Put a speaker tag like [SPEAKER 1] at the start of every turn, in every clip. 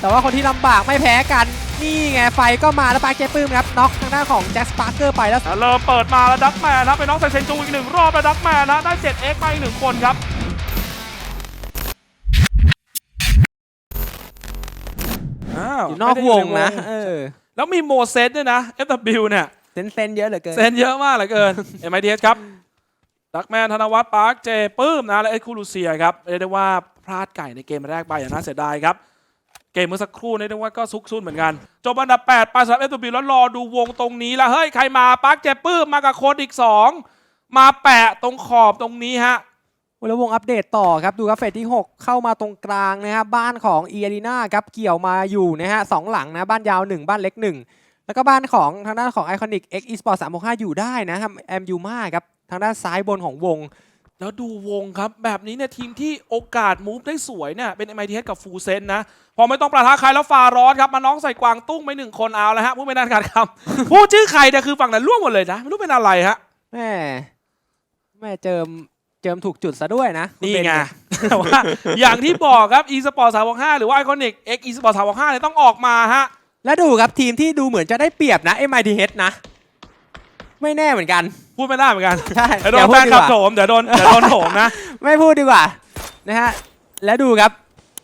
[SPEAKER 1] แต่ว่าคนที่ลำบากไม่แพ้กัน นี่ไงไฟก็มาแล้วปาร์คเจปื้มครับน็อกทางด้านของแจ็คสปาร์เกอร์ไปแล้ว
[SPEAKER 2] แล้วเริ่มเปิดมาแล้วดักแมนนะไปน้องใส่เซนจูอีกหนึ่งรอบแล้วดักแมนนะได้ 7x มาอีกหนึ่งคนครับอ้าว
[SPEAKER 1] อยู่นอกวงนะเออ
[SPEAKER 2] แล้วมีโมเซตด้วยนะ FW เนี่ย
[SPEAKER 1] เซนเซนเยอะเหลือเกิน
[SPEAKER 2] เซนเยอะมากเหลือเกิน MITS ครับดักแมนธนวัฒน์ปาร์คเจปื้มนะและเอ็กซ์คูลูเซียครับเรียกได้ว่าพลาดไก่ในเกมแรกไปอย่างน่าเสียดายครับ เกมเมื่อสักครู่นี่เรียกว่าก็ซุกซุนเหมือนกัน จบอันดับ8ไปสำหรับ FW แล้วรอดูวงตรงนี้ละเฮ้ย ใครมาปาร์คเจปื้มมากับโค้ดอีก 2 มาแปะตรงขอบตรงนี้ฮะ
[SPEAKER 1] แล้ววงอัปเดตต่อครับ ดูครับเฟสที่ 6 เข้ามาตรงกลางนะครับบ้านของเอียรีนาครับเกี่ยวมาอยู่นะฮะสองหลังนะบ้านยาว 1 บ้านเล็ก 1 แล้วก็บ้านของทางด้านของไอคอนิก X Esport 365อยู่ได้นะครับแอมยูมาครับทางด้านซ้ายบนของวง
[SPEAKER 2] แล้วดูวงครับ แบบนี้เนี่ยทีมที่โอกาสมูฟได้สวยเนี่ยเป็น MITS กับฟูเซนนะ พอไม่ต้องประทะใครแล้วฟาร้อนครับ มาน้องใส่กวางตุ้งไปหนึ่งคนเอาแล้วฮะพูดไม่นานขาดคำพูดชื่อใครเนี่ยคือฝั่งนั้นร่วงหมดเลยนะ ไม่รู้เป็นอะไรฮะ
[SPEAKER 1] แม่แม่เจิมเจิมถูกจุดซะด้วยนะคุณ
[SPEAKER 2] นี่
[SPEAKER 1] เบ
[SPEAKER 2] ไงแต่ว่าอย่างที่บอกครับ e-sport 365หรือว่า iconic x e-sport 365เนี่ยต้องออกมาฮะ
[SPEAKER 1] แล้วดูครับทีมที่ดูเหมือนจะได้เปรียบนะ MITH นะ ไม่แน่เหมือนกัน
[SPEAKER 2] พูดไม่ได้เหมือนกัน
[SPEAKER 1] ใช่
[SPEAKER 2] เดี๋ยวโด
[SPEAKER 1] อย่านพู
[SPEAKER 2] แฟ
[SPEAKER 1] ด
[SPEAKER 2] น
[SPEAKER 1] ดี
[SPEAKER 2] คลั
[SPEAKER 1] ก
[SPEAKER 2] บ
[SPEAKER 1] ว่า
[SPEAKER 2] โถมเดี๋ยวโดนเดี๋ยวโดนโถมนะ
[SPEAKER 1] ไม่พูดดีกว่านะฮะแล้วดูครับ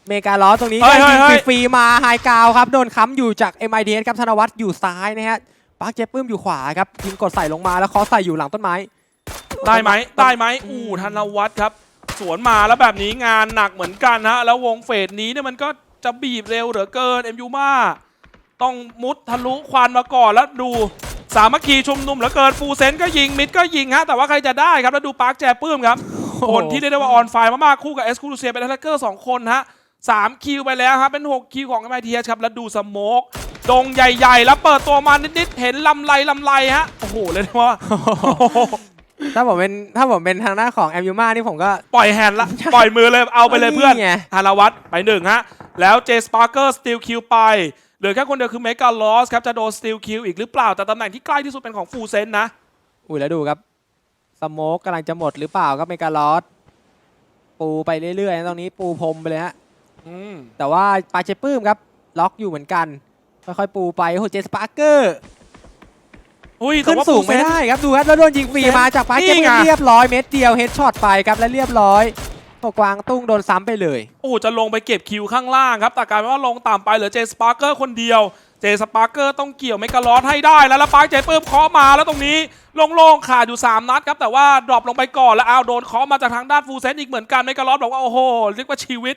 [SPEAKER 1] เมกาล้อตรงนี้
[SPEAKER 2] เฮ้ย
[SPEAKER 1] ได้
[SPEAKER 2] เฮ้ย
[SPEAKER 1] ยิง
[SPEAKER 2] เฮ้ย
[SPEAKER 1] ฟรีๆมาไฮกราวครับโดนค้ำอยู่จาก MITH ครับธนวัฒน์อยู่ซ้ายนะฮะปาร์คเจปื้มอยู่ขวาครับยิงกดใส่ลงมาแล้วเคอใส่อยู่หลังต้นไม้
[SPEAKER 2] ได้ไหมได้ไหมอู้ธนวัฒน์ครับ สวนมาแล้วแบบนี้งานหนักเหมือนกันฮะ แล้ววงเฟสนี้เนี่ยมันก็จะบีบเร็วเหลือเกินเอ็มยูมาต้องมุดทะลุควันมาก่อนแล้วดู สามัคคีชุมนุมเหลือเกินฟูเซนก็ยิงมิดก็ยิงฮะแต่ว่าใครจะได้ครับแล้วดูปาร์คแจปื้มครับคนที่เรียกได้ว่าออนไฟมากๆคู่กับเอสคูลูเซียเป็นแฮกเกอร์สองคนฮะสามคิวไปแล้วครับเป็น6คิวของ m i t s ครับแล้วดูสโมกดงใหญ่ๆ แล้วเปิดตัวมานิดๆ เห็นลำไรลำไรฮะ โอ้โห เลยกได้ว่า
[SPEAKER 1] ถ้าผมเป็นถ้าผมเป็นทางหน้าของแอมยูมานี่ผมก็
[SPEAKER 2] ปล่อยแฮนด์ละ ปล่อยมือเลย เอาไปเลยเพื่อน
[SPEAKER 1] นี่ไง
[SPEAKER 2] ธนวัฒน์ไปหนึ่งฮะ แล้วเจสปาร์เกอร์สติลคิวไป เหลือแค่คนเดียวคือเมกาลอสครับจะโดนสติลคิวอีกหรือเปล่าแต่ตำแหน่งที่ใกล้ที่สุดเป็นของฟูเซนนะ
[SPEAKER 1] อุ้ยแล้วดูครับสโมกกำลังจะหมดหรือเปล่าครับเมกาลอสปูไปเรื่อยๆนะตรงนี้ปูพรมไปเลยฮะ
[SPEAKER 2] อืม
[SPEAKER 1] แต่ว่าปาเจปื้มครับล็อกอยู่เหมือนกันค่อยๆปูไปโอ้โหเจสปาร์เกอร์
[SPEAKER 2] อุ้ยแต่
[SPEAKER 1] ขึ้น
[SPEAKER 2] ว่า
[SPEAKER 1] สูง
[SPEAKER 2] ฟูเซ
[SPEAKER 1] ไม่
[SPEAKER 2] น
[SPEAKER 1] ได้ครับดูครับแล้วโดนยิงฟรีมาจากปาเจ
[SPEAKER 2] นี่
[SPEAKER 1] ปื้
[SPEAKER 2] ไง
[SPEAKER 1] มเรียบร้อยเม็ดเดียวเฮดช็อตไปครับและเรียบร้อย โอ้กวางตุ้งโดนซ้ำไปเลย
[SPEAKER 2] โอ้จะลงไปเก็บคิวข้างล่างครับ แต่กลายเป็นว่าลงต่ำไปเหลือเจสปาร์เกอร์คนเดียว เจสปาร์เกอร์ต้องเกี่ยวเมกาลอสให้ได้แล้วแล้วปาร์คเจปื้มเคาะมาแล้วตรงนี้โล่งๆขาดอยู่ 3 นัดครับ แต่ว่าดรอปลงไปก่อนแล้วเอาโดนเคาะมาจากทางด้านฟูเซนอีกเหมือนกันเมกาลอสบอกว่าโอ้โหเรียกว่าชีวิต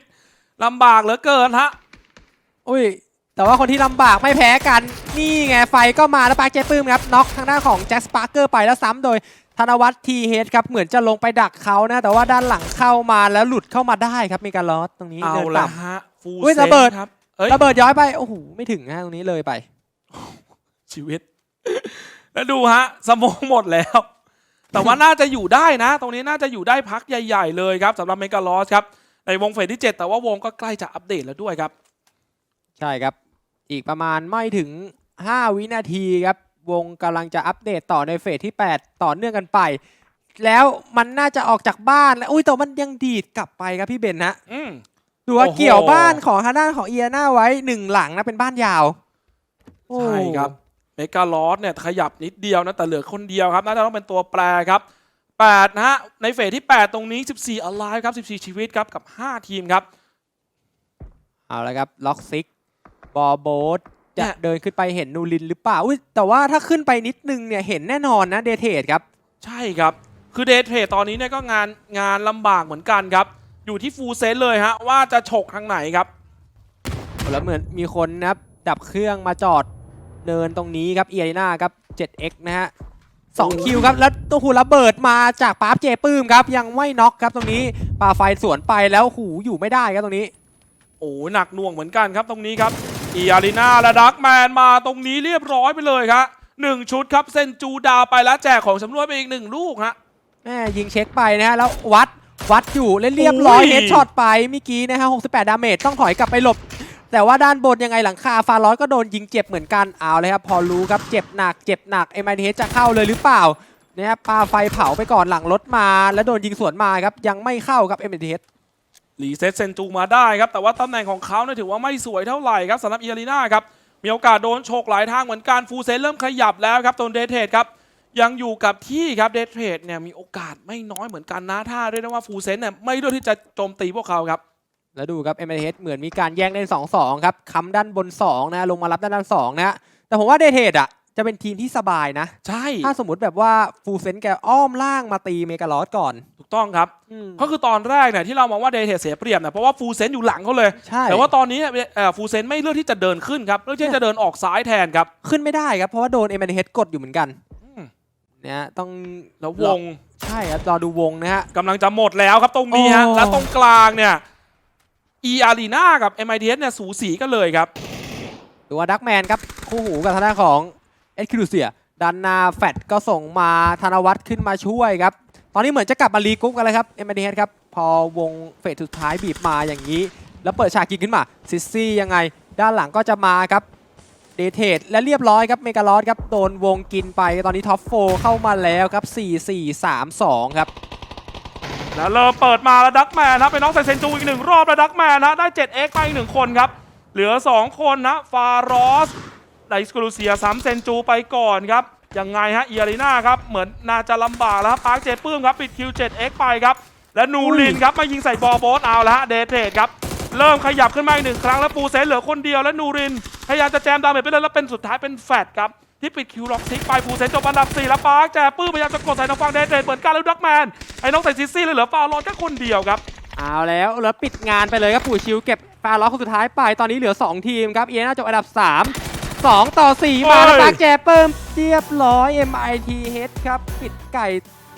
[SPEAKER 2] ลำบากเหลือเกินฮะ
[SPEAKER 1] อุ้ย แต่ว่าคนที่ลำบากไม่แพ้กัน นี่ไงไฟก็มาแล้วปาร์คเจปื้มครับน็อกทางด้านของแจ็คสปาร์เกอร์ไปแล้วซ้ำโดยธนวัฒน์ทีเฮดครับเหมือนจะลงไปดักเขานะ แต่ว่าด้านหลังเข้ามาแล้วหลุดเข้ามาได้ครับเมกาลอสตรงนี้
[SPEAKER 2] เอา
[SPEAKER 1] เดิน
[SPEAKER 2] ละ
[SPEAKER 1] ต่
[SPEAKER 2] ฮะฟู
[SPEAKER 1] อุ้ย
[SPEAKER 2] เซ
[SPEAKER 1] ระเบิด
[SPEAKER 2] นครับเอ้ยำ
[SPEAKER 1] ระเบิดย้อยไปโอ้โหไม่ถึงนะตรงนี้เลยไป
[SPEAKER 2] ชีวิต แล้วดูฮะสมองหมดแล้ว แต่ว่าน่าจะอยู่ได้นะ ตรงนี้น่าจะอยู่ได้พักใหญ่ ๆ เลยครับสำหรับเมกาลอสครับในวงเฟสที่ 7 แต่ว่าวงก็ใกล้จะอัปเดตแล้วด้วยครับ
[SPEAKER 1] ใช่ครับ อีกประมาณไม่ถึง 5 วินาทีครับ วงกำลังจะอัปเดตต่อในเฟสที่ 8 ต่อเนื่องกันไป แล้วมันน่าจะออกจากบ้านแล้วอุ้ยแต่มันยังดีดกลับไปครับพี่เบนนะ
[SPEAKER 2] อืม
[SPEAKER 1] ดูว่า
[SPEAKER 2] โอ้โห
[SPEAKER 1] เกี่ยวบ้านของทางด้านของเอียนาไว้หนึ่งหลังนะเป็นบ้านยาวโอ้
[SPEAKER 2] ใช่ครับเมกาลอสเนี่ยขยับนิดเดียวนะ แต่เหลือคนเดียวครับ น่าจะต้องเป็นตัวแปรครับ8นะฮะ ในเฟสที่ 8 ตรงนี้ 14 alive ครับ 14 ชีวิตครับ กับ 5 ทีมครับ
[SPEAKER 1] เอาละครับ ล็อกซิก บอโบสจะ
[SPEAKER 2] เนี่ย
[SPEAKER 1] เดินขึ้นไปเห็นนูรินหรือเปล่าอุ้ยแต่ว่าถ้าขึ้นไปนิดนึงเนี่ยเห็นแน่นอนนะเดเทดครับ
[SPEAKER 2] ใช่ครับ คือเดทเทรดตอนนี้เนี่ยก็งานงานลำบากเหมือนกันครับ อยู่ที่ฟูลเซนเลยฮะ ว่าจะฉกทางไหนครับ
[SPEAKER 1] แล้วเหมือนมีคนนะครับดับเครื่องมาจอดเนินตรงนี้ครับเอียนาครับ 7x นะฮะสองคิวครับ แล้วตัวหูระเบิดมาจากปาร์ฟเจปื้มครับ ยังไม่น็อกครับตรงนี้ปาไฟสวนไปแล้วหูอยู่ไม่ได้ครับตรงนี้
[SPEAKER 2] โอ้หนักหน่วงเหมือนกันครับตรงนี้ครับ อีอารีนาและดักแมนมาตรงนี้เรียบร้อยไปเลยครับหนึ่งชุดครับเซนจูดาวไปแล้วแจกของชำร่วยไปอีกหนึ่งลูกฮะ
[SPEAKER 1] แม่ยิงเช็คไปนะฮะแล้ววัดวัดอยู่เล่นเรียบร้อย
[SPEAKER 2] อุ้ย
[SPEAKER 1] เฮดช็อตไปเมื่อกี้นะฮะ68 ดาเมจต้องถอยกลับไปหลบ แต่ว่าด้านบนยังไงหลังคาฟาร้อยก็โดนยิงเจ็บเหมือนกันเอาเลยครับพอรู้ครับเจ็บหนักเจ็บหนักเอ็มไอจะเข้าเลยหรือเปล่าเนี่ยปาไฟเผาไปก่อนหลังรถมา แล้วโดนยิงสวนมาครับยังไม่เข้าครับเอ็มไอ
[SPEAKER 2] รีเซ็ตเซนจูมาได้ครับ แต่ว่าตำแหน่งของเขาเนี่ยถือว่าไม่สวยเท่าไหร่ครับสำหรับเอียรีนาครับ มีโอกาสโดนโชกหลายทางเหมือนกันฟูเซนเริ่มขยับแล้วครับตัวเดทเทดครับยังอยู่กับที่ครับเดทเทดเนี่ยมีโอกาสไม่น้อยเหมือนกันนะถ้าเรียกได้ว่าฟูเซนเนี่ยไม่เลือกที่จะโจมตีพวกเขาครับ
[SPEAKER 1] แล้วดูครับ m อ h เหมือนมีการแย่งเล่น2 2ครับค้ำด้านบน2นะลงมารับด้านด้าน2นะฮะแต่ผมว่าเดทเทดอะ จะเป็นทีมที่สบายนะ
[SPEAKER 2] ใช่
[SPEAKER 1] ถ้าสมมติแบบว่าฟูเซนแกอ้อมล่างมาตีเมกาลอสก่อน
[SPEAKER 2] ถูกต้องครับ
[SPEAKER 1] อืม
[SPEAKER 2] ก็คือตอนแรกเนี่ยที่เรามองว่าเดทเทดเสียเปรียบเนี่ยเพราะว่าฟูเซนอยู่หลังเขาเลย
[SPEAKER 1] ใช่
[SPEAKER 2] แต่ว่าตอนนี้เนี่ยเอ่อฟูเซนไม่เลือกที่จะเดินขึ้นครับ เลือกที่จะเดินออกซ้ายแทนครับ
[SPEAKER 1] ขึ้นไม่ได้ครับ เพราะว่าโดน m อ h กดอยู่เหมือนกัน
[SPEAKER 2] อืม
[SPEAKER 1] เนี่ยต้อง
[SPEAKER 2] แล้ววง
[SPEAKER 1] ใช่ครับรอดูวงนะฮะ
[SPEAKER 2] กำลังจะหมดแล้วครับตรงนี้ฮะ
[SPEAKER 1] โอ้
[SPEAKER 2] แล้วตรงกลางเนี่ย e a r e n a กับ MITS เนี่ยสูสีกันเลยครับ
[SPEAKER 1] ดูว่าดักแมนครับคู่หูกับทางด้านของ เอ็ดคิรูเซียดันหนาแฟดก็ส่งมาธนวัฒน์ขึ้นมาช่วยครับ ตอนนี้เหมือนจะกลับมารีกรุ๊ปกันแล้วครับเอ็มดีครับ พอวงเฟสสุดท้ายบีบมาอย่างนี้ แล้วเปิดฉากกินขึ้นมาซิสซี่ยังไง ด้านหลังก็จะมาครับเดเทดและเรียบร้อยครับเมกาลอสครับโดนวงกินไปตอนนี้ท็อปโฟเข้ามาแล้วครับ 4-4-3-2 ครับ
[SPEAKER 2] แล้วเริ่มเปิดมาแล้วดักแมนนะเป็นน้องใส่เซนจูอีกหนึ่งรอบแล้วดักแมนนะได้ 7x ไปอีกหนึ่งคนครับ เหลือ 2 คนนะฟารอส ไดสกูลูเซียซ้ำเซนจูไปก่อนครับยังไงฮะเอียรีนาครับเหมือนน่าจะลำบากแล้วครับปาร์คเจปื้มครับปิดคิว 7x ไปครับ และนูรินครับมายิงใส่บอลโบสเอาแล้วฮะเดทเทดครับเริ่มขยับขึ้นมาอีกหนึ่งครั้งแล้วปูเซนเหลือคนเดียวและนูรินพยายามจะแจมดาเมจไปเลยแล้วเป็นสุดท้ายเป็นแฟดครับที่ปิดคิวล็อกทิกไปปูเซนจบอันดับ4แล้วปาร์คแจปื้มพยายามจะกดใส่ทางฝั่งเดทเทดเหมือนกันแล้วดักแมนไอ้น้องใส่ซิซี่เลยเหลือฟาวรอนแค่คนเดียวครับ
[SPEAKER 1] เอาแล้วแล้วปิดงานไปเลยครับปู่ชิวเก็บฟาล็อกคนสุดท้ายไปตอนนี้เหลือ 2 ทีมครับเอน่าจบอันดับ 3 2 ต่อ 4 มา
[SPEAKER 2] เฮ้ย
[SPEAKER 1] ปากแจเปิมเรียบร้อย MIT Head ครับ ปิดไก่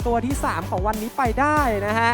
[SPEAKER 1] ตัวที่ 3 ของวันนี้ไปได้นะฮะ